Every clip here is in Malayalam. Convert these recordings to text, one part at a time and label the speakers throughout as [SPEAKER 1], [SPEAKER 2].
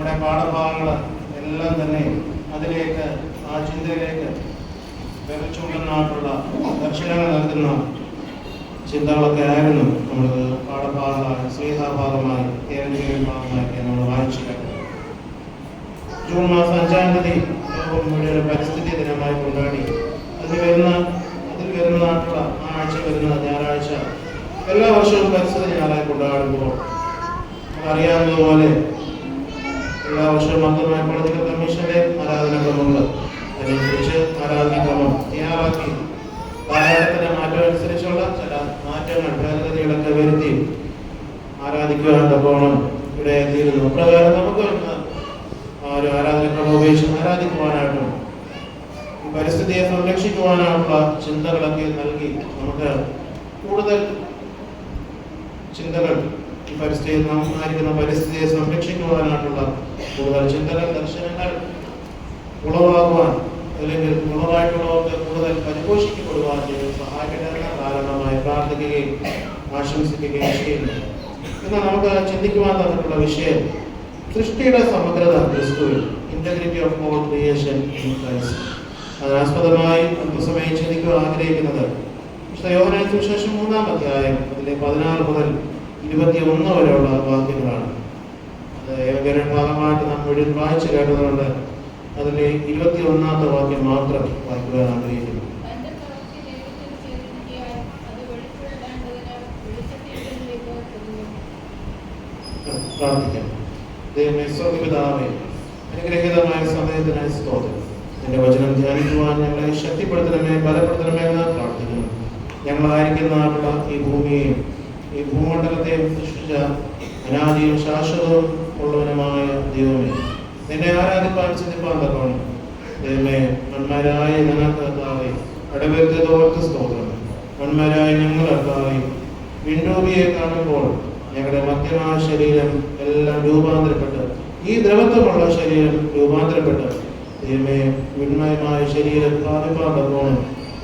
[SPEAKER 1] നമ്മുടെ പാഠഭാഗങ്ങൾ എല്ലാം തന്നെ അതിലേക്ക് ആ ചിന്തയിലേക്ക് വെച്ചുകൊണ്ടുള്ള ദർശനങ്ങൾ നൽകുന്ന ചിന്തകളൊക്കെ ആയിരുന്നു നമ്മൾ പാഠഭാഗമായി സ്നേഹഭാഗമായി ഏതെങ്കിലും ഭാഗമായി നമ്മൾ വായിച്ചു ജൂൺ മാസം അഞ്ചാം തീയതി ലോകം പരിസ്ഥിതി ദിനമായി കൊണ്ടാടി. അതിൽ വരുന്ന അതിൽ വരുന്ന നാട്ടുള്ള ആ ആഴ്ച വരുന്ന ഞായറാഴ്ച എല്ലാ വർഷവും പരിസ്ഥിതി ഞായറായി കൊണ്ടാടുമ്പോൾ നമുക്കറിയാവുന്നതുപോലെ എല്ലാ വർഷവും അംഗമായ പൊളിറ്റിക്കൽ കമ്മീഷന്റെ ആരാധനാക്രമങ്ങൾ അതിനനുസരിച്ച് ആരാധനാക്രമം തയ്യാറാക്കി. കാലഘട്ടത്തിന്റെ മാറ്റം അനുസരിച്ചുള്ള ചില മാറ്റങ്ങൾ ഭേദഗതികളൊക്കെ വരുത്തി ആരാധിക്കുവാൻ തക്കോണം ഇവിടെ എത്തിയിരുന്നു. അപ്രകാരം നമുക്ക് ഒരു ആരാധനക്രമം ഉപയോഗിച്ച് ആരാധിക്കുവാനായിട്ടും പരിസ്ഥിതിയെ സംരക്ഷിക്കുവാനായിട്ടുള്ള ചിന്തകളൊക്കെ നൽകി നമുക്ക് കൂടുതൽ ചിന്തകൾ പരിസ്ഥിതി നാം ആയിരിക്കുന്ന പരിസ്ഥിതിയെ സംരക്ഷിക്കുവാനായിട്ടുള്ള കൂടുതൽ ചിന്തകൾ ദർശനങ്ങൾ ഉളവാകുവാൻ അല്ലെങ്കിൽ ഉളവായിട്ടുള്ളവർക്ക് കൂടുതൽ പരിപോഷിക്കപ്പെടുവാൻ ചെയ്ത് സഹായിക്കട്ടെ കാരണമായി പ്രാർത്ഥിക്കുകയും ആശംസിക്കുകയും ചെയ്യുന്നു. എന്നാൽ നമുക്ക് ചിന്തിക്കുവാൻ തന്നിട്ടുള്ള വിഷയം സൃഷ്ടിയുടെ സമഗ്രത ക്രിസ്തുവിൽ integrity of all creation in Christ അതിനാസ്പദമായി അല്പസമയം ചിന്തിക്കുവാൻ ആഗ്രഹിക്കുന്നത് വിശുദ്ധ യോഹനായ സുവിശേഷം മൂന്നാം അധ്യായം അതിലെ പതിനാറ് മുതൽ ഇരുപത്തി ഒന്ന് വരെയുള്ള വാക്യങ്ങളാണ്. അത് ഏകര ഭാഗമായിട്ട് നാം മുഴുവൻ വായിച്ചു കേട്ടതുകൊണ്ട് അതിലെ ഇരുപത്തി ഒന്നാമത്തെ വാക്യം മാത്രം വായിക്കുവാൻ ആഗ്രഹിക്കുന്നു. പ്രാർത്ഥിക്കാം. ദൈവമേ സ്വർഗപിതാവേ അനുഗ്രഹീതമായ സമയത്തിനായി സ്തോത്രം. നിന്റെ വചനം ധ്യാനിക്കുവാൻ ഞങ്ങളെ ശക്തിപ്പെടുത്തണമേ ബലപ്പെടുത്തണമേ എന്ന് പ്രാർത്ഥിക്കുന്നു. ഞങ്ങളായിരിക്കുന്ന ഈ ഭൂമിയെയും ഈ ഭൂമണ്ഡലത്തെ സൃഷ്ടിച്ച അനാദിയും ശാശ്വതവും ഉള്ളവനുമായ ദൈവമേ. നിന്നെ ആരാധിപ്പാൻ ചിന്തിപ്പാൻ തക്കവണ് ദൈവമേ മന്മാരായ ഞങ്ങൾക്ക് കർത്താവേ അടവരുത്തതോർത്ത് സ്തോത്രം. മന്മാരായ ഞങ്ങൾ വിൻഡോബിയെ കാണുമ്പോൾ ഞങ്ങളുടെ മധ്യമായ ശരീരം എല്ലാം രൂപാന്തരപ്പെട്ട് ഈ ദ്രവത്വമുള്ള ശരീരം രൂപാന്തരപ്പെട്ട് ദൈവമേ വിണ്മയമായ ശരീരം പ്രാപിപ്പാൻ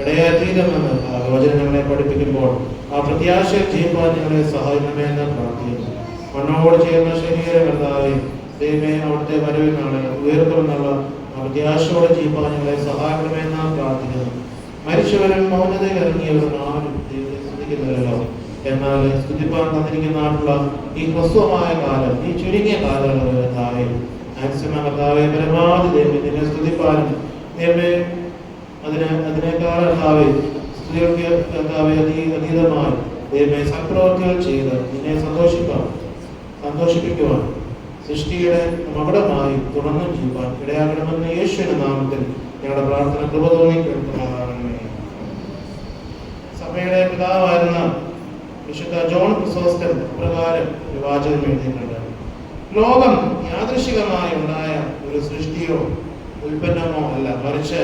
[SPEAKER 1] ഇടയാതീതമെന്ന് ആ വചനം പഠിപ്പിക്കുമ്പോൾ ആ പ്രത്യാശ ചെയ്യുവാൻ ഞങ്ങളെ സഹായിക്കണമേ എന്ന് പ്രാർത്ഥിക്കുന്നു. മണ്ണോട് ചേർന്ന ശരീര കർത്താവെ ദൈവമേ അവിടുത്തെ വരവിനാണ് നാളെ ഉയർത്തുമെന്നുള്ള ആ പ്രത്യാശയോടെ ചെയ്യുവാൻ ഞങ്ങളെ സഹായിക്കണമേ എന്ന് പ്രാർത്ഥിക്കുന്നു. മരിച്ചവരും മൗനതയിൽ ഇറങ്ങിയവരും ആരും എന്നാൽ സ്തുതിപ്പാൻ തന്നിരിക്കുന്ന ആളുള്ള ഈ ഹ്രസ്വമായ കാലം ഈ ചുരുങ്ങിയ കാലയളവ് മാക്സിമം കർത്താവെ പരമാവധി ദൈവം നിന്നെ സ്തുതിപ്പാനും. അതിനെ അതിനേക്കാൾ സ്ത്രീകൾക്ക് കർത്താവെ അതി അതീതമായി ദൈവമേ സത്പ്രവർത്തികൾ ചെയ്ത് നിന്നെ സന്തോഷിപ്പാൻ സന്തോഷിപ്പിക്കുവാൻ സൃഷ്ടിയുടെ മകുടമായി തുടർന്നും ചെയ്യുവാൻ ഇടയാകണമെന്ന് യേശുവിന്റെ നാമത്തിൽ ഞങ്ങളുടെ പ്രാർത്ഥന കൃപ തോന്നി കേൾക്കുന്നതാകണമേ സഭയുടെ പിതാവായിരുന്ന വിശുദ്ധ ജോൺ ക്രിസോസ്റ്റം പ്രകാരം വാചകം എഴുതിയിട്ടുണ്ട്. ലോകം യാദൃശികമായി ഉണ്ടായ ഒരു സൃഷ്ടിയോ ഉൽപ്പന്നമോ അല്ല മറിച്ച്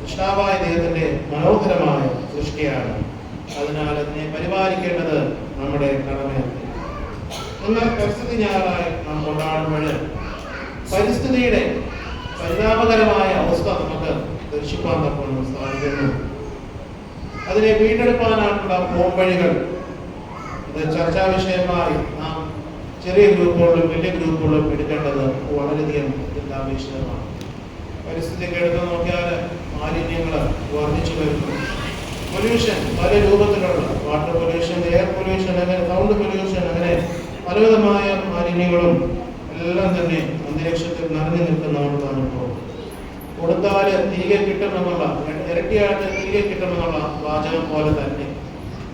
[SPEAKER 1] സൃഷ്ടാവായ ദൈവത്തിന്റെ മനോഹരമായ സൃഷ്ടിയാണ്. അതിനാൽ അതിനെ പരിപാലിക്കേണ്ടത് നമ്മുടെ കടമയാണ്. എന്നാൽ പരിസ്ഥിതി ഞായറായി നാം കൊണ്ടാടുമ്പോൾ പരിസ്ഥിതിയുടെ പരിതാപകരമായ അവസ്ഥ നമുക്ക് ദർശിപ്പാൻ തക്കോണം സാധിക്കുന്നു. അതിനെ വീണ്ടെടുക്കാനായിട്ടുള്ള പോംവഴികൾ ഇത് ചർച്ചാ വിഷയമായി നാം ചെറിയ ഗ്രൂപ്പുകളിലും വലിയ ഗ്രൂപ്പുകളിലും എടുക്കേണ്ടത് വളരെയധികം ചിന്താപേക്ഷിതമാണ് പരിസ്ഥിതിക്ക് എടുത്ത് നോക്കിയാൽ മാലിന്യങ്ങൾ വർദ്ധിച്ചു വരുന്നു. പൊല്യൂഷൻ പല രൂപത്തിലുള്ള വാട്ടർ പൊല്യൂഷൻ എയർ പൊല്യൂഷൻ അങ്ങനെ സൗണ്ട് പൊല്യൂഷൻ അങ്ങനെ പലവിധമായ മാലിന്യങ്ങളും എല്ലാം തന്നെ അന്തരീക്ഷത്തിൽ നിറഞ്ഞു നിൽക്കുന്നതാണ് ഇപ്പോൾ. കൊടുത്താൽ തിരികെ കിട്ടണമെന്നുള്ള ഇരട്ടിയായിട്ട് തിരികെ കിട്ടണമെന്നുള്ള വാചകം പോലെ തന്നെ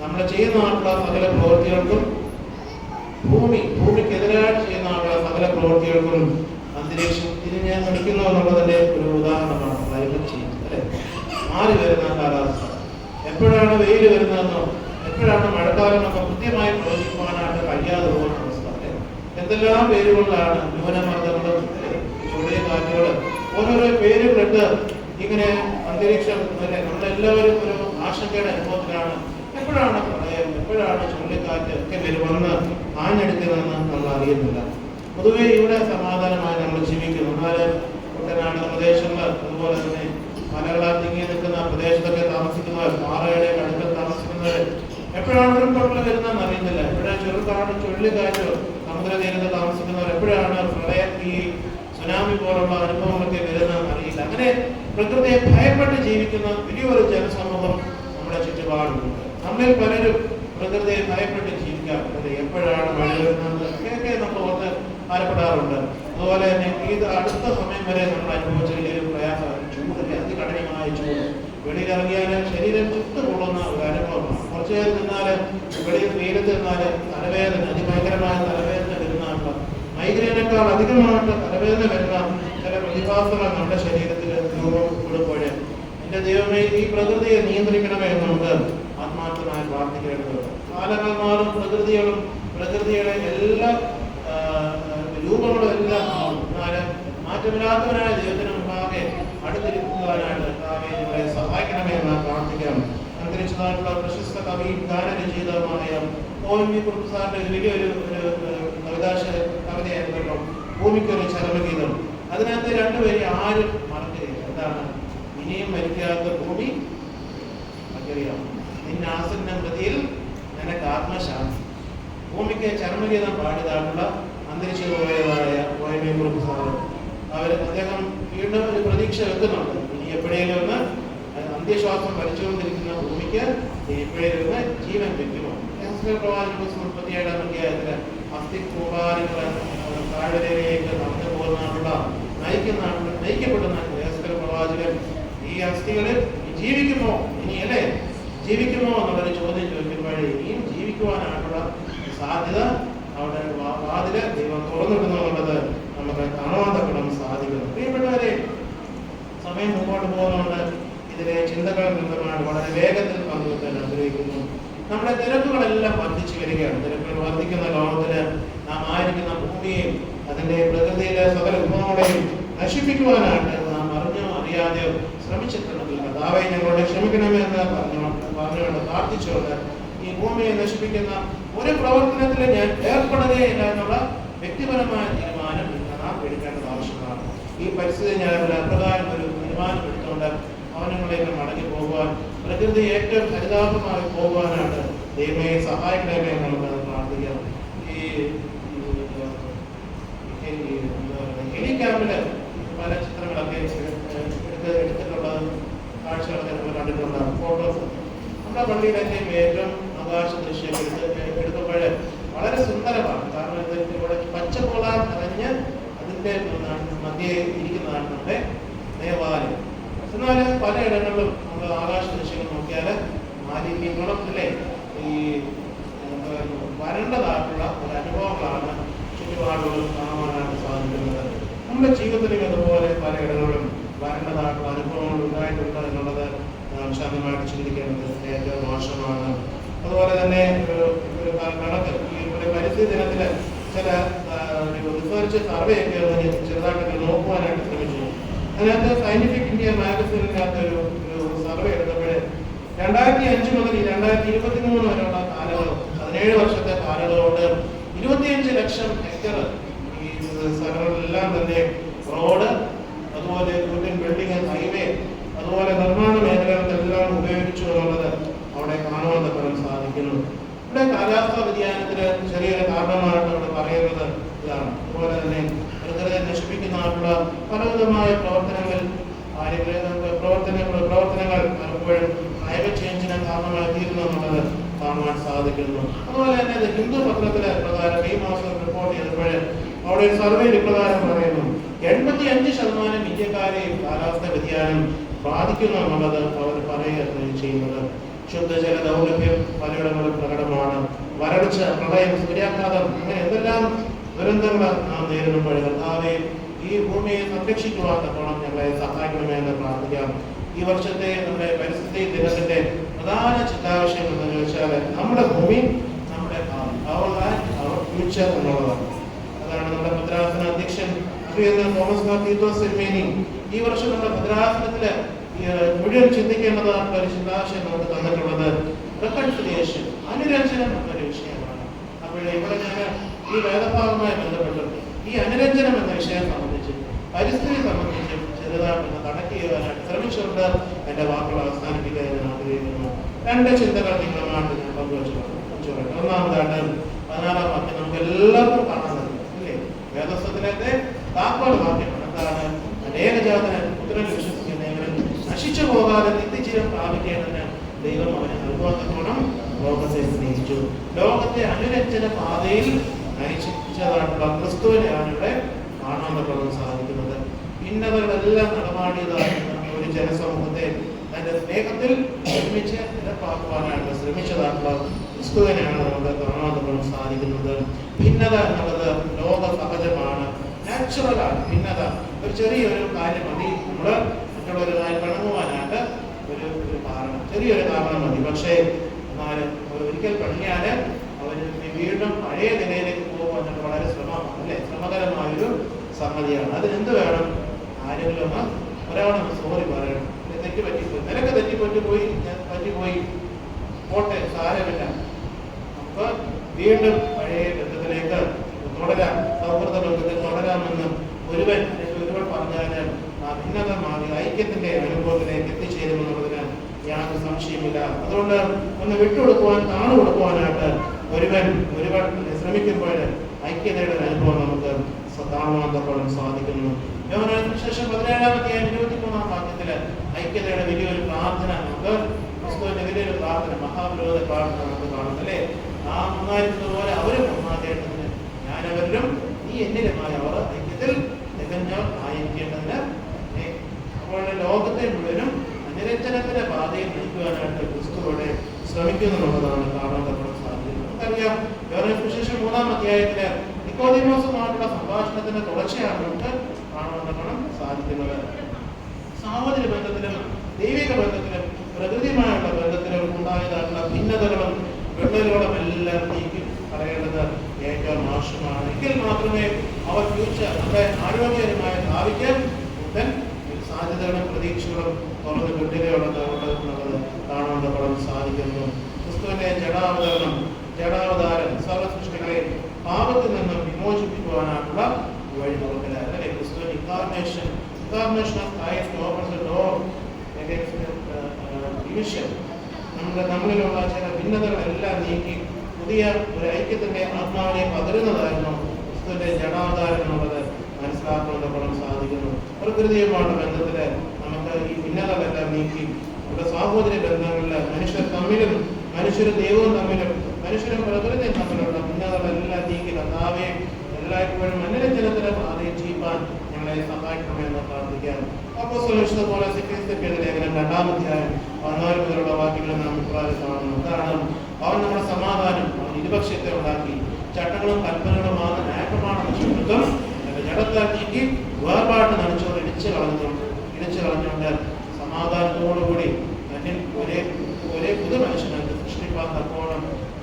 [SPEAKER 1] നമ്മൾ ചെയ്യുന്നതായിട്ടുള്ള സകല പ്രവൃത്തികൾക്കും ഭൂമി ഭൂമിക്കെതിരായിട്ട് ചെയ്യുന്നതായിട്ടുള്ള സകല പ്രവൃത്തികൾക്കും അന്തരീക്ഷം തിരിഞ്ഞ് നിൽക്കുന്നു എന്നുള്ളതിന്റെ ഒരു ഉദാഹരണമാണ് ക്ലൈമറ്റ് അല്ലെ മാറി വരുന്ന കാലാവസ്ഥ എപ്പോഴാണ് വെയിൽ വരുന്നതെന്നോ എപ്പോഴാണ് മഴക്കാലം കൃത്യമായി പ്രവചിക്കുവാനായിട്ട് കഴിയാതെ പോകുന്ന അവസ്ഥ. എന്തെല്ലാം പേരുകളിലാണ് ന്യൂനമർദ്ദങ്ങളും ചുഴലിയ കാറ്റുകൾ ഓരോരോ പേരുകളിട്ട് ഇങ്ങനെ അന്തരീക്ഷം വരെ നമ്മളെല്ലാവരും ഒരു ആശങ്കയുടെ അനുഭവത്തിലാണ്. എപ്പോഴാണ് പ്രളയം എപ്പോഴാണ് ചുഴലിക്കാറ്റ് ഒക്കെ വരുമെന്ന് ആഞ്ഞെടുക്കുന്നതെന്ന് നമ്മൾ അറിയുന്നില്ല. പൊതുവേ ഇവിടെ സമാധാനമായി നമ്മൾ ജീവിക്കുന്നു. എന്നാൽ കുട്ടനാട് പ്രദേശങ്ങൾ അതുപോലെ തന്നെ മലകളാൽ തിങ്ങി നിൽക്കുന്ന പ്രദേശത്തൊക്കെ താമസിക്കുന്നവർ പാറയുടെ കടുക്കൽ താമസിക്കുന്നവർ എപ്പോഴാണ് ഉരുൾപൊട്ടൽ പൊട്ടൽ വരുന്നതെന്ന് അറിയുന്നില്ല. എപ്പോഴാണ് ചെറുകാട് ചുഴലിക്കാറ്റോ സമുദ്രതീരത്ത് താമസിക്കുന്നവർ എപ്പോഴാണ് പ്രളയ ഈ സുനാമി പോലുള്ള അനുഭവങ്ങളൊക്കെ വരുന്നതെന്ന് അറിയില്ല. അങ്ങനെ പ്രകൃതിയെ ഭയപ്പെട്ട് ജീവിക്കുന്ന വലിയൊരു ജനസമൂഹം നമ്മുടെ ചുറ്റുപാടുമുണ്ട്. നമ്മിൽ പലരും പ്രകൃതിയെ ഭയപ്പെട്ട് ജീവിക്കാറുണ്ട് എപ്പോഴാണ് മഴ വരുന്നത് ഒക്കെ നമ്മൾ ഓർത്ത് ഭാരപ്പെടാറുണ്ട് അതുപോലെ തന്നെ ഇത് അടുത്ത സമയം വരെ നമ്മൾ അനുഭവിച്ച ഒരു പ്രയാസം അതികഠിനമായ ചൂട് വെളിയിലിറങ്ങിയാൽ ശരീരം ചുട്ടുകൊള്ളുന്ന ഒരു അനുഭവമാണ്. കുറച്ചു നേരം നിന്നാൽ വെളിയിൽ വെയിലത്ത് നിന്നാൽ തലവേദന അതിഭയങ്കരമായ തലവേദന വരുന്നതാണ് മൈഗ്രൈനേക്കാൾ അധികമായിട്ട് തലവേദന വരുന്ന ചില പ്രതിഭാസങ്ങൾ നമ്മുടെ ശരീരത്തിൽ രൂപപ്പെടുമ്പോൾ എന്റെ ദൈവമേ ഈ പ്രകൃതിയെ നിയന്ത്രിക്കണമേ എന്ന് നമുക്ക് ആത്മാർത്ഥമായി പ്രാർത്ഥിക്കേണ്ടത് കാലങ്ങൾ മാറും പ്രകൃതികളും പ്രകൃതിയുടെ എല്ലാ രൂപങ്ങളും എല്ലാം മാറും. എന്നാലും മാറ്റമില്ലാത്തവനായ ദൈവത്തിന് അടുത്തിരിക്കുവാനായിട്ട് കർത്താവേ ഞങ്ങളെ സഹായിക്കണമേ എന്ന് പ്രാർത്ഥിക്കാം. അന്തരിച്ചതായിട്ടുള്ള പ്രശസ്ത കവിയും ഗാനരചയിതവുമായ ഓ വി കുറുപ്പ് സാറിന്റെ ഒരു വലിയൊരു കവിതാശ കവിതയായിരുന്നല്ലോ ഭൂമിക്കൊരു ചരമഗീതം. അതിനകത്ത് രണ്ടുപേരെ ആരും മറക്കരുത്. എന്താണ്? ഇനിയും ഭൂമി നമുക്കറിയാം നിന്നെ ആസന്ന മൃതിയിൽ നിനക്ക് ആത്മശാന്തി. ഭൂമിക്ക് ചരമഗീതം പാടിയതായിട്ടുള്ള അന്തരിച്ചു പോയതായ ഒ എം അവർ അദ്ദേഹം വീണ്ടും ഒരു പ്രതീക്ഷ വെക്കുന്നുണ്ട് ഇനി എപ്പോഴേലും ഒന്ന് അന്ത്യശ്വാസം വലിച്ചുകൊണ്ടിരിക്കുന്ന ഭൂമിക്ക് എപ്പോഴേലും ഒന്ന് ജീവൻ വെക്കുമോ പുസ്തകം മുപ്പത്തിയേഴാം അധ്യായത്തിൽ അസ്ഥികൂപാലുകൾ താഴ്വരയിലേക്ക് നടന്നു പോകുന്നതിനുള്ള നയിക്കുന്ന നയിക്കപ്പെടുന്ന യാസ്കർ പ്രവാചകൻ ഈ അസ്ഥികളിൽ ജീവിക്കുമോ? ഇനി അല്ലേ ജീവിക്കുമോ എന്നുള്ളൊരു ചോദ്യം ചോദിക്കുമ്പോഴേ ഇനിയും ജീവിക്കുവാനായിട്ടുള്ള സാധ്യത അവിടെ വാതിൽ ദൈവം തുറന്നിടുന്നു എന്നുള്ളത് നമുക്ക് പ്രിയപ്പെട്ടവരെ സമയം മുമ്പോട്ട് പോകുന്നതുകൊണ്ട് ഇതിലെ ചിന്തകൾ നിന്നുമാണ് വളരെ വേഗത്തിൽ പങ്കുവെക്കാൻ ആഗ്രഹിക്കുന്നു. നമ്മുടെ തിരക്കുകളെല്ലാം വർദ്ധിച്ചു വരികയാണ്. തിരക്കുകൾ വർദ്ധിക്കുന്ന ലോകത്തിന് നാം ആയിരിക്കുന്ന ഭൂമിയെയും അതിന്റെ പ്രകൃതിയിലെ സകല വിഭവങ്ങളെയും നശിപ്പിക്കുവാനായിട്ട് നാം അറിഞ്ഞോ അറിയാതെയോ ശ്രമിച്ചിട്ടുണ്ടെങ്കിൽ കഥാവെ ഞങ്ങളോട് ക്ഷമിക്കണമെന്ന് പറഞ്ഞു പറഞ്ഞുകൊണ്ട് പ്രാർത്ഥിച്ചുകൊണ്ട് ഈ ഭൂമിയെ നശിപ്പിക്കുന്ന ഒരു പ്രവർത്തനത്തിൽ ഞാൻ ഏർപ്പെടുകയില്ല എന്നുള്ള വ്യക്തിപരമായ തീരുമാനം നാം എടുക്കേണ്ടത് ആവശ്യമാണ് ഈ പരിസ്ഥിതി ഞാൻ അപ്രകാരം ഒരു തീരുമാനം എടുത്തുകൊണ്ട് ഭവനങ്ങളിലേക്ക് മടങ്ങി പോകുവാൻ പ്രകൃതി ഏറ്റവും ഹരിതാപമായി പോകുവാനാണ് ദൈവമേ സഹായിക്കണമേ എന്നുള്ളത് പ്രാർത്ഥിക്കാം ഈ ഈ, ക്യാമ്പിൽ പല ചിത്രങ്ങളൊക്കെ എടുത്ത് എടുത്തിട്ടുള്ള കാഴ്ചകളൊക്കെ നമ്മൾ കണ്ടിട്ടുണ്ടാകും ഫോട്ടോസ്. നമ്മുടെ പള്ളിയിലൊക്കെ ഏറ്റവും ആകാശ ദൃശ്യം എടുത്ത് വളരെ സുന്ദരമാണ്. കാരണം ഇത് ഇവിടെ പച്ചപ്പോളാൻ നിറഞ്ഞ് അതിന്റെ മധ്യേ ഇരിക്കുന്നതാണ് നമ്മുടെ ദേവാലയം എന്നാൽ പലയിടങ്ങളിലും നമ്മൾ ആകാശ ദിശകൾ നോക്കിയാൽ മാലിന്യങ്ങളും അല്ലേ? ഈ വരണ്ടതായിട്ടുള്ള ഒരു അനുഭവങ്ങളാണ് ചുറ്റുപാടുകളും കാണുവാനായിട്ട് സാധിക്കുന്നത്. നമ്മുടെ ജീവിതത്തിലും അതുപോലെ പലയിടങ്ങളിലും വരണ്ടതായിട്ടുള്ള അനുഭവങ്ങൾ ഉണ്ടായിട്ടുണ്ട് എന്നുള്ളത് നാം ശാന്തമായിട്ട് ചിന്തിക്കേണ്ടത് ഏറ്റവും മോശമാണ്. അതുപോലെ തന്നെ ഒരു കണക്ക് ഈ ഒരു പരിസ്ഥിതി ദിനത്തിൽ ചില റിസർച്ച് സർവേ ഒക്കെ അതിനെ ചെറുതായിട്ടൊക്കെ നോക്കുവാനായിട്ട് ശ്രമിച്ചു അതിനകത്ത് സയന്റിഫിക് ഇന്ത്യ മാഗസീനിനകത്ത് ഒരു സർവേ എടുത്തപ്പോഴേ രണ്ടായിരത്തി അഞ്ച് മുതൽ രണ്ടായിരത്തി ഇരുപത്തി മൂന്ന് വരെയുള്ള കാലയളവ് പതിനേഴ് വർഷത്തെ കാലയളവുകൊണ്ട് ഇരുപത്തിയഞ്ച് ലക്ഷം ഹെക്ടർ ഈ സ്ഥലങ്ങളിലെല്ലാം തന്നെ റോഡ് അതുപോലെ കൂറ്റൻ ബിൽഡിംഗ് ഹൈവേ അതുപോലെ നിർമ്മാണ മേഖലകൾക്കെല്ലാം ഉപയോഗിച്ചു എന്നുള്ളത് അവിടെ കാണുവാൻ തക്കണം സാധിക്കുന്നു ഇവിടെ കാലാവസ്ഥാ വ്യതിയാനത്തിന് ചെറിയൊരു കാരണമായിട്ട് അവിടെ പറയുന്നത് ഇതാണ് അതുപോലെ തന്നെ പ്രകൃതിയെ നശിപ്പിക്കുന്നതായിട്ടുള്ള പലവിധമായ പ്രവർത്തനങ്ങൾ പ്രവർത്തനങ്ങൾ പ്രവർത്തനങ്ങൾ പലപ്പോഴും ക്ലൈമറ്റ് ചേഞ്ചിന് കാരണമായി തീരുന്നു എന്നുള്ളത് കാണുവാൻ സാധിക്കുന്നു. അതുപോലെ തന്നെ ഹിന്ദു പത്രത്തിലെ പ്രകാരം ഈ മാസം റിപ്പോർട്ട് ചെയ്തപ്പോൾ അവിടെ ഒരു സർവേ ഇപ്രകാരം പറയുന്നു എൺപത്തി അഞ്ച് ശതമാനം ഇന്ത്യക്കാരെയും കാലാവസ്ഥ വ്യതിയാനം ബാധിക്കുന്നു എന്നുള്ളത് അവർ പറയുകയാണ് ചെയ്യുന്നത്. ശുദ്ധജല ദൗർലഭ്യം പലയിടങ്ങളിലും പ്രകടമാണ്. വരൾച്ച പ്രളയം സൂര്യാഘാതം അങ്ങനെ എന്തെല്ലാം ദുരന്തങ്ങൾ നാം നേരിടുമ്പോൾ കർത്താവെ ഈ ഭൂമിയെ സംരക്ഷിക്കുവാൻ തക്കോണം ഞങ്ങളെ സഹായിക്കണമേ എന്ന് പ്രാർത്ഥിക്കാം. ഈ വർഷത്തെ നമ്മുടെ പരിസ്ഥിതി ദിനത്തിന്റെ പ്രധാന ചിന്താവിഷയം എന്ന് ചോദിച്ചാൽ നമ്മുടെ ഭൂമി നമ്മുടെ ഫ്യൂച്ചർ എന്നുള്ളതാണ് അതാണ് നമ്മുടെ ഭദ്രാസന അധ്യക്ഷൻ തോമസ് മാർ തീത്തോസ് ഈ വർഷം നമ്മുടെ ഭദ്രാസനത്തിൽ മുഴുവൻ ചിന്തിക്കേണ്ടതാണ് ചിന്താശയം നമുക്ക് തന്നിട്ടുള്ളത്. റെക്കൺസിലിയേഷൻ അനുരഞ്ജനം ഈ വേദഭാഗവുമായി ബന്ധപ്പെട്ടും ഈ അനുരഞ്ജനം എന്ന വിഷയം സംബന്ധിച്ചും പരിസ്ഥിതി സംബന്ധിച്ചും ചെറുതായിട്ടൊന്ന് കണക്ട് ചെയ്യുവാനായിട്ട് ശ്രമിച്ചുകൊണ്ട് എന്റെ വാക്കുകൾ അവസാനിപ്പിക്കാൻ ഞാൻ ആഗ്രഹിക്കുന്നു. രണ്ട് ചിന്തകൾ നിങ്ങളുമായിട്ട് ഞാൻ പങ്കുവച്ചു. പങ്കുവച്ചു ഒന്നാമതായിട്ട് പതിനാലാം വാക്യം നമുക്ക് എല്ലാവർക്കും കാണാൻ സാധിക്കും അല്ലേ? വേദസ്ഥത്തിലത്തെ താക്കോട് വാക്യം എന്താണ്? അനേക ജാതന പുത്രനെ വിശ്വസിക്കുന്നവരും നശിച്ചു പോകാതെ നിത്യജീവം പ്രാപിക്കേണ്ടതിന് ദൈവം അവനെ നൽകുവാൻ ലോകത്തെ സ്നേഹിച്ചു. ലോകത്തെ അനുരഞ്ജന പാതയിൽ വേദസ്വത്തിലത്തെ പറ്റുന്ന സാധിക്കുന്നത് ഇന്നവരെല്ലാം നടമാടിയതായിരുന്ന ഒരു ജനസമൂഹത്തെ തന്റെ സ്നേഹത്തിൽ ഒരുമിച്ച് നിരപ്പാക്കുവാനായിട്ട് ശ്രമിച്ചതായിട്ടുള്ള ക്രിസ്തുവിനെയാണ് നമുക്ക് കാണാൻ സാധിക്കുന്നത് ഭിന്നത എന്നുള്ളത് ലോക സഹജമാണ്. നാച്ചുറലാണ് ഭിന്നത. ഒരു ചെറിയൊരു കാര്യം മതി. നമ്മൾ മറ്റുള്ളവരുമായി പിണങ്ങുവാനായിട്ട് ഒരു ഒരു കാരണം. ചെറിയൊരു കാരണം മതി. പക്ഷേ എന്നാൽ ഒരിക്കൽ പണിയാൽ അവർ വീണ്ടും പഴയ നിലയിലേക്ക് പോകുവാൻ വളരെ ശ്രമമാണ് അല്ലെ? ശ്രമകരമായൊരു സംഗതിയാണ്. അതിനെന്ത് വേണം? ആരെങ്കിലും ഒരാളൊന്ന് സോറി പറയണം. തെറ്റ് പറ്റിപ്പോയി നിനക്ക് തെറ്റിപ്പറ്റി പോയി പറ്റിപ്പോയി. പോട്ടെ സാരമില്ല. നമുക്ക് വീണ്ടും പഴയ ബന്ധത്തിലേക്ക് തുടരാം. സൗഹൃദ ബന്ധത്തിൽ തുടരാമെന്ന് ഒരുവൻ ഒരുവൻ പറഞ്ഞാൽ ഭിന്നത മാറി ഐക്യത്തിന്റെ അനുഭവത്തിലേക്ക് എത്തിച്ചേരുമെന്നുള്ളതിന് യാതൊരു സംശയമില്ല അതുകൊണ്ട് ഒന്ന് വിട്ടുകൊടുക്കുവാൻ താണു കൊടുക്കുവാനായിട്ട് ഒരുവൻ ഒരുവൻ ശ്രമിക്കുമ്പോൾ ഐക്യതയുടെ ഒരു അനുഭവം നമുക്ക് തക്കോളം സാധിക്കുന്നു. യോഹന്നാന്റെ ശേഷം പതിനേഴാമത്തെ ഇരുപത്തി മൂന്നാം വാക്യത്തിൽ ഐക്യതയുടെ വലിയൊരു പ്രാർത്ഥന നമുക്ക് ക്രിസ്തുവിന്റെ വലിയൊരു പ്രാർത്ഥന മഹാവിരോധ പ്രാർത്ഥന നമുക്ക് കാണും അല്ലേ? ആ ഒന്നായിരുന്നതുപോലെ അവരും ഒന്നാകേണ്ടതിന് ഞാൻ അവരിലും നീ എന്നിലുമായ അവർ ഐക്യത്തിൽ തികഞ്ഞ ആയിരിക്കേണ്ടതിന്. അപ്പോൾ ലോകത്തെ മുഴുവനും അനുരഞ്ജനത്തിന്റെ പാതയിൽ നയിക്കുവാനായിട്ട് ശ്രമിക്കുന്നു ശ്രമിക്കുന്നുള്ളതാണ് കാണാൻ നമ്മൾ വേറെ സുവിശേഷം മൂന്നാം അധ്യായത്തിൽ നിക്കോദിമോസുമായിട്ടുള്ള സംഭാഷണത്തിന്റെ തുടർച്ചയാണ് നമുക്ക് കാണാൻ സാധിക്കുന്നത്. സാഹോദര്യ ബന്ധത്തിലും ദൈവിക ബന്ധത്തിലും പ്രകൃതിയുമായുള്ള ബന്ധത്തിലും ഉണ്ടായതായിട്ടുള്ള ഭിന്നതകളും വിള്ളലുകളും എല്ലാം നീക്കി കളയേണ്ടത് ഏറ്റവും ആവശ്യമാണ്. എങ്കിൽ മാത്രമേ അവർ ഫ്യൂച്ചർ നമ്മുടെ ആരോഗ്യകരമായ ഭാവിക്ക് ഉടൻ സാധ്യതകളും പ്രതീക്ഷകളും തുറന്ന് കിട്ടുകയുള്ളത് എന്നുള്ളത് കാണാൻ സാധിക്കുന്നു. ക്രിസ്തുവിന്റെ ജഡാവതരണം ജഡാവതാരം സർവസൃഷ്ടികളെ പാപത്തിൽ നിന്ന് വിമോചിപ്പിക്കുവാനായിട്ടുള്ള വഴി തുറക്കല അല്ലെ? ക്രിസ്തു incarnation incarnation of Christ opens the door division നമ്മുടെ നമ്മളിലുള്ള ചില ഭിന്നതകളെല്ലാം നീക്കി പുതിയ ഒരു ഐക്യത്തിന്റെ ആത്മാവിനെ പകരുന്നതായിരുന്നു ക്രിസ്തുവിന്റെ ജഡാവതാരം എന്നുള്ളത് മനസ്സിലാക്കുന്നത് കൊള്ളാൻ സാധിക്കുന്നു പ്രകൃതിയുമായുള്ള ബന്ധത്തിൽ നമുക്ക് ഈ ഭിന്നതകളെല്ലാം നീക്കി നമ്മുടെ സാഹോദര്യ ബന്ധങ്ങളിൽ മനുഷ്യർ തമ്മിലും മനുഷ്യരും ദൈവവും തമ്മിലും മനുഷ്യരും പ്രകൃതിയും തമ്മിലുള്ള ഭിന്നതകളെല്ലാം നീക്കി നന്നാവേ എല്ലായ്പ്പോഴും മനുരഞ്ജനത്തിന് പാതയിൽ ചെയ്യാൻ ഞങ്ങളെ സഹായിക്കണമെന്ന് പ്രാർത്ഥിക്കാം അപ്പോൾ സുരക്ഷിത പോലെ സിക്കിസ്തപ്പിയുടെ ലേഖനം രണ്ടാമധ്യായം പതിനാല് മുതലുള്ള വാക്യങ്ങൾ നാം ഇപ്രാവശ്യം കാണുന്നു കാരണം അവൻ നമ്മുടെ സമാധാനം ഇരുപക്ഷത്തെ ഉണ്ടാക്കി. ചട്ടങ്ങളും കൽപ്പനകളുമാണ് ന്യായപ്രമാണം ജടത്താക്കി ജഡത്താൽ നീക്കി വേർപാട്ട് നടിച്ചവർ ഇടിച്ചു കളഞ്ഞു ഇടിച്ചു കളഞ്ഞുകൊണ്ട് സമാധാനത്തോടുകൂടി തന്നെ ഒരേ ഒരേ പുതു സൃഷ്ടിപ്പാൻ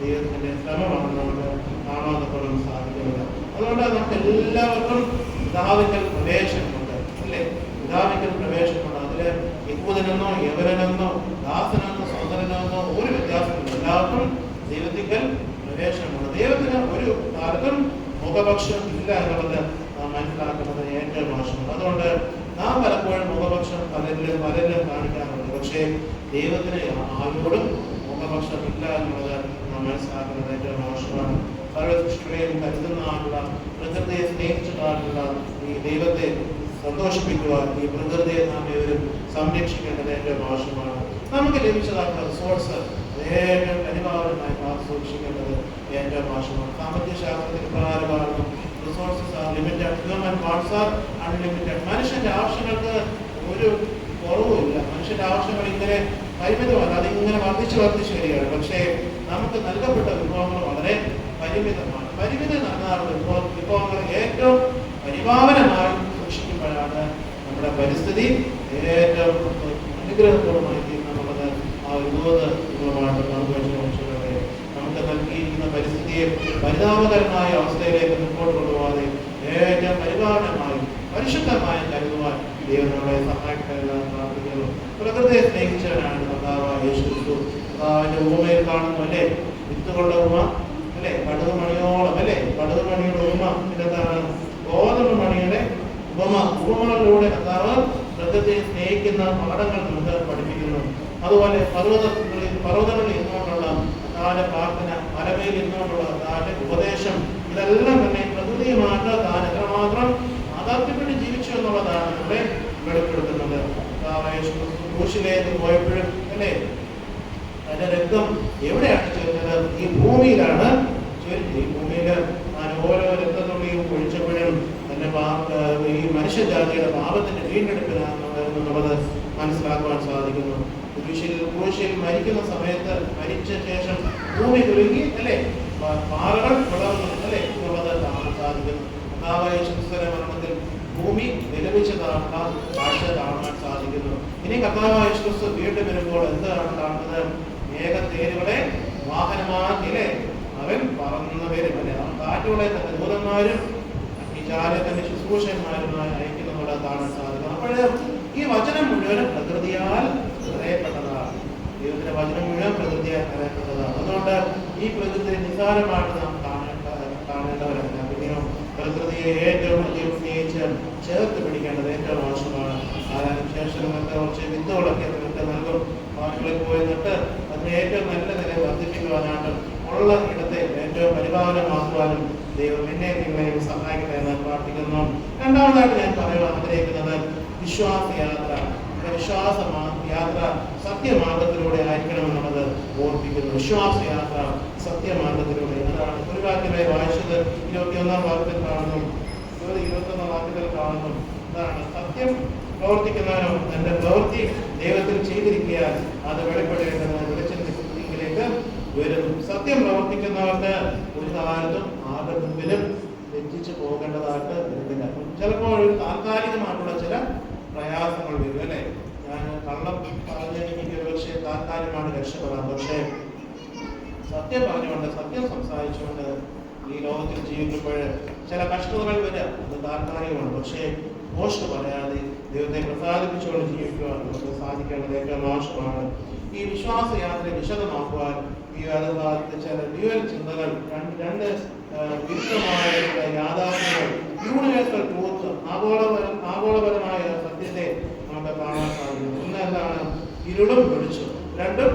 [SPEAKER 1] ദൈവത്തിന്റെ ശ്രമമാണ് നമുക്ക് കാണാത്തപ്പോഴും സാധിക്കുന്നത്. അതുകൊണ്ട് നമുക്ക് എല്ലാവർക്കും പിതാവിക്കൽ പ്രവേശനമുണ്ട് അല്ലേ? പിതാവിക്കൽ പ്രവേശനമുണ്ട്. അതിൽ യഹൂദനെന്നോ യവരനെന്നോ ദാസനെന്നോ സോദരനെന്നോ ഒരു വ്യത്യാസമില്ല. എല്ലാവർക്കും ദൈവത്തിക്കൽ പ്രവേശനമുണ്ട്. ദൈവത്തിന് ഒരു കാലത്തും മുഖപക്ഷം ഇല്ല എന്നുള്ളത് നാം മനസ്സിലാക്കുന്നത് ഏറ്റവും ആവശ്യമാണ്. അതുകൊണ്ട് നാം പലപ്പോഴും മുഖപക്ഷം പലരിലും പലരിലും കാണിക്കാറുണ്ട്. പക്ഷേ ദൈവത്തിന് ആരോടും മുഖപക്ഷം ഇല്ല എന്നുള്ളത് മനസ്സിലാക്കുന്നത് ഏറ്റവും മോശമാണ് സർവസൃഷ്ടികളെയും കരുതുന്നതാണുള്ള പ്രകൃതിയെ സ്നേഹിച്ചതാണുള്ള ഈ ദൈവത്തെ സന്തോഷിപ്പിക്കുവാൻ ഈ പ്രകൃതിയെ നാം ഇവരും സംരക്ഷിക്കേണ്ടത് ഏറ്റവും ആവശ്യമാണ്. നമുക്ക് ലഭിച്ചതായിട്ടുള്ള റിസോഴ്സ് ഏറ്റവും പരിപാലനമായി കാത്തു സൂക്ഷിക്കേണ്ടത് ഏറ്റവും ആവശ്യമാണ്. സാമ്പത്തിക ശാസ്ത്രത്തിന് പ്രകാരമാണ് റിസോഴ്സസ് ആർ ലിമിറ്റഡ് അൺലിമിറ്റഡ് മനുഷ്യന്റെ ആവശ്യങ്ങൾക്ക് ഒരു കുറവുമില്ല. മനുഷ്യന്റെ ആവശ്യങ്ങൾ ഇങ്ങനെ പരിമിതമല്ല അത് ഇങ്ങനെ വർദ്ധിച്ച് വർദ്ധിച്ച് വരികയാണ്. പക്ഷേ നമുക്ക് നൽകപ്പെട്ട വിഭവങ്ങൾ വളരെ പരിമിതമാണ്. പരിമിതി നടന്നാറുള്ള വിഭവ വിഭവങ്ങൾ ഏറ്റവും പരിപാലനമായി സൂക്ഷിക്കുമ്പോഴാണ് നമ്മുടെ പരിസ്ഥിതി ഏറ്റവും അനുഗ്രഹപൂർവമായി തീരുന്നുള്ളത്. ആ ഒരു ബോധ വിഭവമായിട്ട് പങ്കുവച്ചു നമുക്ക് നൽകിയിരിക്കുന്ന പരിസ്ഥിതിയെ പരിതാപകരമായ അവസ്ഥയിലേക്ക് മുമ്പോട്ട് കൊണ്ടുപോകാതെ ഏറ്റവും പരിപാലനമായി പരിശുദ്ധമായി കരുതുവാൻ ദൈവം നമ്മളെ സഹായിക്കട്ടെ പ്രകൃതിയെ സ്നേഹിച്ചവനാണ് കർത്താവ് യേശു ക്രിസ്തു കർത്താവിന്റെ ഉപമയിൽ കാണുന്നു അല്ലേ? വിത്തുകളുടെ ഉപമ അല്ലേ? കടുക് മണിയോളം അല്ലേ? കടുക് മണിയുടെ ഉപമ പിന്നെന്താണ് ഗോതമ്പ് മണിയുടെ ഉപമ. ഉപമകളിലൂടെ കർത്താവ് മൃഗത്തെ സ്നേഹിക്കുന്ന പാഠങ്ങൾ നമുക്ക് പഠിപ്പിക്കുന്നു. അതുപോലെ പർവതങ്ങളിൽ പർവതങ്ങളിൽ നിന്നുകൊണ്ടുള്ള താന്റെ പ്രാർത്ഥന മലമേൽ നിന്നുകൊണ്ടുള്ള താന്റെ ഉപദേശം ഇതെല്ലാം തന്നെ പ്രകൃതിയുമായിട്ട് താൻ എത്രമാത്രം യാഥാർത്ഥ്യപ്പെട്ട് ജീവിച്ചു എന്നുള്ളതാണ് ഇവിടെ വെളിപ്പെടുത്തുന്നത്. ക്രൂശിലേക്ക് പോയപ്പോഴും അല്ലേ? തന്റെ രക്തം എവിടെയാണ് ചേർന്നത് ഈ ഭൂമിയിലാണ്. ചൊരിഞ്ഞത് ഈ ഭൂമിയിൽ ഓരോ രക്തത്തുള്ളിയും ഒഴിച്ചപ്പോഴും തന്നെ ഈ മനുഷ്യജാതിയുടെ പാപത്തിന്റെ വീണ്ടെടുപ്പിനാണെന്നുള്ളത് മനസ്സിലാക്കുവാൻ സാധിക്കുന്നു. കുരിശിൽ കുരിശിൽ മരിക്കുന്ന സമയത്ത് മരിച്ച ശേഷം ഭൂമി കുലുങ്ങി അല്ലേ? പാറകൾ പിളർന്നു അല്ലേ? എന്നുള്ളത് കാണാൻ സാധിക്കുന്നു. കഥാവായ മരണത്തിൽ ഭൂമി നിലവിച്ചതാണ് കാഴ്ച കാണാൻ സാധിക്കുന്നു. ഇനി കഥാവായ വീണ്ടും വരുമ്പോൾ എന്താണ് കാണുന്നത്? മേഘത്തേരുകളെ വാഹനമാക്കിലെ അവൻ പറന്ന വരും. അല്ലെ അവൻ കാറ്റുകളെ തന്റെ ദൂതന്മാരും വിചാര തന്റെ ശുശ്രൂഷന്മാരുമായി അയക്കുന്നതോടെ കാണാൻ സാധിക്കും അപ്പോൾ ഈ വചനം മുഴുവൻ പ്രകൃതിയാൽ നിറയപ്പെട്ടതാണ്. ദൈവത്തിന്റെ വചനം മുഴുവൻ പ്രകൃതിയാൽ നിറയപ്പെട്ടതാണ്. അതുകൊണ്ട് ഈ പ്രകൃതി നിസ്സാരമായിട്ട് നാം കാണേണ്ട കാണേണ്ടവരല്ല. പിന്നെയോ പ്രകൃതിയെ ഏറ്റവും അധികം സ്നേഹിച്ച് ചേർത്ത് പിടിക്കേണ്ടത് ഏറ്റവും ആവശ്യമാണ്. ആരാനും ശേഷം കുറച്ച് വിത്തുകളൊക്കെ നൽകും. പാട്ടുകളിൽ പോയി നട്ട് അതിനെ ഏറ്റവും നല്ല നിലയിൽ വർദ്ധിപ്പിക്കുവാനായിട്ട് ഉള്ള ഇടത്തെ ഏറ്റവും പരിപാലനമാക്കുവാനും ദൈവം എന്നെ നിങ്ങളെയും സഹായിക്കട്ടെ എന്ന് പ്രാർത്ഥിക്കുന്നു. രണ്ടാമതായിട്ട് ഞാൻ പറയുവാൻ ആഗ്രഹിക്കുന്നത് വിശ്വാസയാത്ര വിശ്വാസ യാത്ര. സത്യമാർഗത്തിലൂടെ ആയിരിക്കണം എന്നുള്ളത് ഓർപ്പിക്കുന്നു. വിശ്വാസ യാത്ര സത്യമാർഗത്തിലൂടെ. അതാണ് ഒരു വാക്യമായി വായിച്ചത് ഇരുപത്തിയൊന്നാം വാക്യത്തിൽ കാണുന്നു. ഇരുപത്തി ഇരുപത്തൊന്നാം വാക്യത്തിൽ കാണുന്നു. അതാണ് സത്യം പ്രവർത്തിക്കുന്നവനോ തന്റെ പ്രവൃത്തി ദൈവത്തിൽ ചെയ്തിരിക്കാൻ അത് വെളിപ്പെടേണ്ടത് വെളിച്ചത്തിലേക്ക് വരുന്നു സത്യം പ്രവർത്തിക്കുന്നവർക്ക് ഒരു കാലത്തും ആരുടെ മുമ്പിലും ലജ്ജിച്ചു പോകേണ്ടതായിട്ട് വരുന്നില്ല. ചിലപ്പോൾ താൽക്കാലികമായിട്ടുള്ള ചില പ്രയാസങ്ങൾ വരും അല്ലേ? ഞാൻ കള്ളം പറഞ്ഞ് എനിക്ക് പക്ഷേ താൽക്കാലികമാണ് രക്ഷപ്പെടാം. പക്ഷേ സത്യം പറഞ്ഞുകൊണ്ട് സത്യം സംസാരിച്ചുകൊണ്ട് ഈ ലോകത്തിൽ ജീവിക്കുമ്പോൾ ചില കഷ്ടതകൾ വരാം. അത് താൽക്കാലികമാണ്. പക്ഷേ പോസ്റ്റ് പറയാതെ ദൈവത്തെ പ്രസാദിപ്പിച്ചുകൊണ്ട് ജീവിക്കുവാൻ നമുക്ക് സാധിക്കേണ്ടത് ഏറ്റവും ആവശ്യമാണ് ഈ വിശ്വാസ യാത്ര വിശദമാക്കുവാൻ ഈ അനുഭവത്തിൽ ചില ഡ്യുവൽ ചിന്തകൾ രണ്ട് രണ്ട് വിരുദ്ധമായ യാഥാർത്ഥ്യങ്ങൾ യൂണിവേഴ്സൽ ട്രൂത്ത് ആഗോളപര ആഗോളപരമായ സത്യത്തെ നമുക്ക് കാണാൻ സാധിക്കും ഒന്ന് എന്താണ്? ഇരുളും പിടിച്ചു രണ്ടും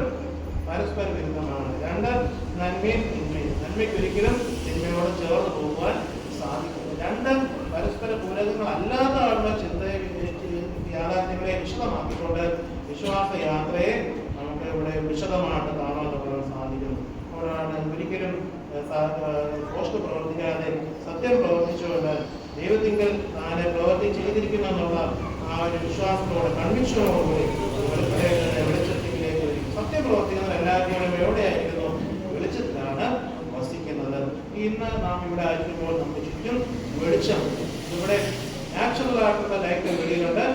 [SPEAKER 1] പരസ്പര വിരുദ്ധമാണ്. രണ്ട് നന്മയും തിന്മയും നന്മയ്ക്ക് ഒരിക്കലും തിന്മയോട് ചേർന്ന് പോകുവാൻ സാധിക്കുന്നു രണ്ട് പരസ്പര പൂരകങ്ങളല്ലാത്ത ചിന്തയെ യാഥാർത്ഥ്യങ്ങളെ വിശദമാക്കിക്കൊണ്ട് വിശ്വാസ യാത്രയെ നമുക്ക് ഇവിടെ വിശദമായിട്ട് കാണാൻ നമുക്ക് സാധിക്കുന്നു അപ്പോഴാണ് ഒരിക്കലും ഏഹ്, സ- ഏഹ്, പോസ്റ്റ് പ്രവർത്തിക്കാതെ സത്യം പ്രവർത്തിച്ചുകൊണ്ട് ദൈവത്തിങ്കൽ താനെ പ്രവൃത്തി ചെയ്തിരിക്കുന്നു എന്നുള്ള ആ ഒരു വിശ്വാസത്തോടെ കൺവിക്ഷനോടുകൂടി വെളിപ്പെടുത്തേണ്ടത് വെളിച്ചത്തിലേക്ക് വരും സത്യം പ്രവർത്തിക്കുന്നവർ എല്ലാവരും എവിടെയായിരുന്നു വെളിച്ചത്തിലാണ് വസിക്കുന്നത് ഇന്ന് നാം ഇവിടെ ആയിരിക്കുമ്പോൾ നമുക്ക് ചുറ്റും വെളിച്ചം ഇവിടെ നാച്ചുറൽ ആയിട്ടുള്ള ലൈറ്റ് വെളിയിലുണ്ട്.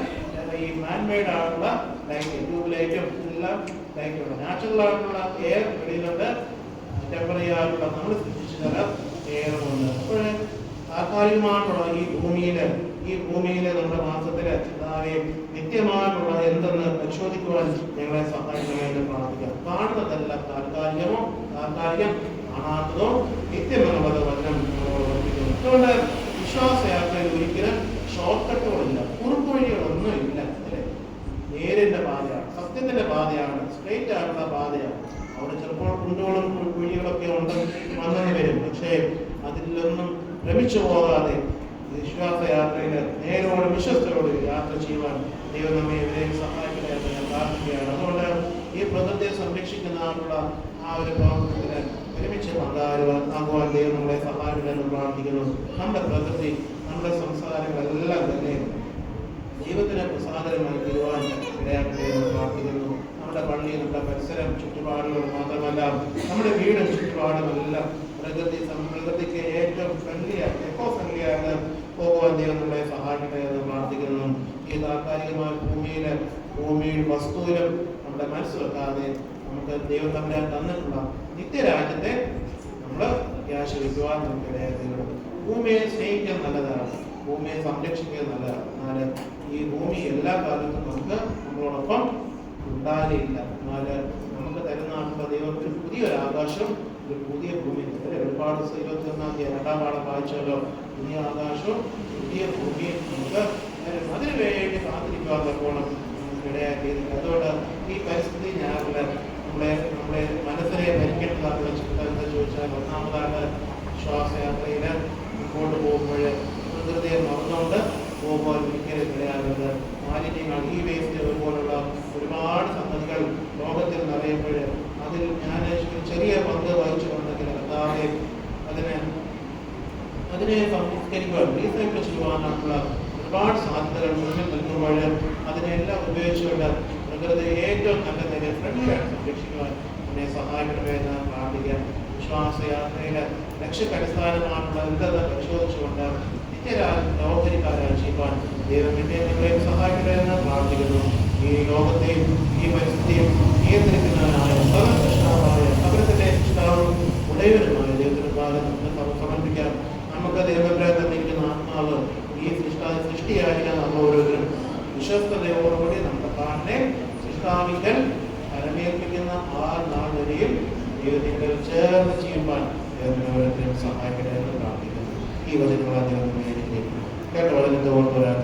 [SPEAKER 1] ഈ മാൻമെയ്ഡ് ആയിട്ടുള്ള ലൈറ്റ് ട്യൂബ് ലൈറ്റും എല്ലാം ലൈറ്റുണ്ട് നാച്ചുറൽ ആയിട്ടുള്ള എയർ വെളിയിലുണ്ട്. ടെമ്പററി ആയിട്ടുള്ള നമ്മൾ സൃഷ്ടിച്ചു ചില എയറുമുണ്ട് അപ്പോൾ താൽക്കാലികമായിട്ടുള്ള ഈ ഭൂമിയിൽ ഈ ഭൂമിയിലെ നമ്മുടെ കർത്താവേ നിത്യമായിട്ടുള്ള എന്തെന്ന് പരിശോധിക്കുവാൻ ഞങ്ങളെ സഹായിക്കണമെന്ന് പ്രാർത്ഥിക്കാം. കാണുന്നതല്ല താൽക്കാലികമോ താൽക്കാലികം കാണാത്തതോ നിത്യമെന്നുള്ളത് വചനം നമ്മളോട് അതുകൊണ്ട് വിശ്വാസയാത്രയിൽ ഒരിക്കലും ഷോർട്ട് കട്ടുകളില്ല കുറുക്കുവഴികളൊന്നും ഇല്ല അല്ലേ? നേരിന്റെ പാതയാണ്. സത്യത്തിന്റെ പാതയാണ്. സ്ട്രേറ്റ് ആയിട്ടുള്ള പാതയാണ്. അവിടെ ചിലപ്പോൾ കുണ്ടുകളും കുഴികളൊക്കെ ഉണ്ട്. വന്നെന്ന് വരും. പക്ഷേ അതിലൊന്നും ഭ്രമിച്ചു പോകാതെ വിശ്വാസയാത്രയിൽ നേരോട് വിശ്വസ്തരോട് യാത്ര ചെയ്യുവാൻ ദൈവം നമ്മെ ഇവരെയും സഹായിക്കട്ടെ എന്ന് ഞാൻ പ്രാർത്ഥിക്കുകയാണ്. അതുകൊണ്ട് ഈ പ്രകൃതിയെ സംരക്ഷിക്കുന്നതിനുള്ള ആ ഒരു പ്രവർത്തനത്തിന് പങ്കാരുവാൻ ആകുവാൻ ദൈവം നമ്മളെ സഹായിക്കുമെന്ന് പ്രാർത്ഥിക്കുന്നു. നമ്മുടെ പ്രകൃതി നമ്മുടെ സംസാരങ്ങളെല്ലാം തന്നെ ദൈവത്തിന് പ്രസാദനമായി തീരുവാൻ ഇടയാക്കട്ടെ പ്രാർത്ഥിക്കുന്നു. നമ്മുടെ പള്ളി നമ്മുടെ പരിസരം ചുറ്റുപാടുകൾ മാത്രമല്ല നമ്മുടെ വീടും ചുറ്റുപാടും എല്ലാം പ്രകൃതി പ്രകൃതിക്ക് ഏറ്റവും ഫ്രണ്ട്ലി എക്കോ ഫ്രണ്ട്ലി പോകുവാൻ ദൈവം നമ്മളെ സഹായിക്കട്ടെ എന്ന് പ്രാർത്ഥിക്കുന്നു. ഈ താൽക്കാലികമായ ഭൂമിയിൽ ഭൂമിയിൽ വസ്തുവിലും നമ്മുടെ മനസ്സ് വെക്കാതെ നമുക്ക് ദൈവം തമ്മിൽ തന്നിട്ടുള്ള നിത്യരാജ്യത്തെ നമ്മൾ ആശ്രയിക്കുവാൻ നമുക്ക് ഇടയാക്കുന്നത് ഭൂമിയെ സ്നേഹിക്കാൻ നല്ലതാണ്. ഭൂമിയെ സംരക്ഷിക്കാൻ നല്ലതാണ്. എന്നാൽ ഈ ഭൂമി എല്ലാ കാലത്തും നമുക്ക് നമ്മളോടൊപ്പം ഉണ്ടാകില്ല എന്നാൽ നമുക്ക് തരുന്ന ഒരു പുതിയൊരു ആകാശം ഒരു പുതിയ ഭൂമി. ഒരു ഒരുപാട് ഇരുപത്തി ഒന്നാം തീയതി രണ്ടാം പാഠം വായിച്ചാലോ? പുതിയ ആകാശവും പുതിയ ഭൂമിയും നമുക്ക് അതിനു വേണ്ടി കാത്തിരിക്കാത്ത നമുക്ക് ഇടയാക്കിയിരിക്കുക അതുകൊണ്ട് ഈ പരിസ്ഥിതി ഞാൻ നമ്മളെ Shaw's ദൈവം സഹായിക്കട്ടെ എന്ന് പ്രാർത്ഥിക്കുന്നു. ഈ ലോകത്തെയും ഈ പരിസ്ഥിതിയും നിയന്ത്രിക്കുന്നവനായ സർവകൃഷ്ണാവായ സകലത്തിന്റെ ഇഷ്ടാവും ഉടയവനുമായ ദൈവത്തിന് നമുക്ക് സമർപ്പിക്കാം. നമുക്ക് ദൈവപ്രായം തന്നിരിക്കുന്ന ആത്മാവ് ഈ സൃഷ്ടാ സൃഷ്ടിയായ നമ്മൾ ഓരോരുത്തരും വിശ്വസ്തയോടുകൂടി നമ്മുടെ പാടിനെ സൃഷ്ടാവിക്കൽ പരമേൽപ്പിക്കുന്ന ആ നാൾ വരെയും ദൈവത്തിൽ ചേർന്ന് ചെയ്യുവാൻ ദൈവത്തിന് ഓരോരുത്തരും സഹായിക്കട്ടെ എന്ന് പ്രാർത്ഥിക്കുന്നു. ഈ വചനങ്ങളാൽ ദൈവം വചനത്തെ ഓർത്തുവരാൻ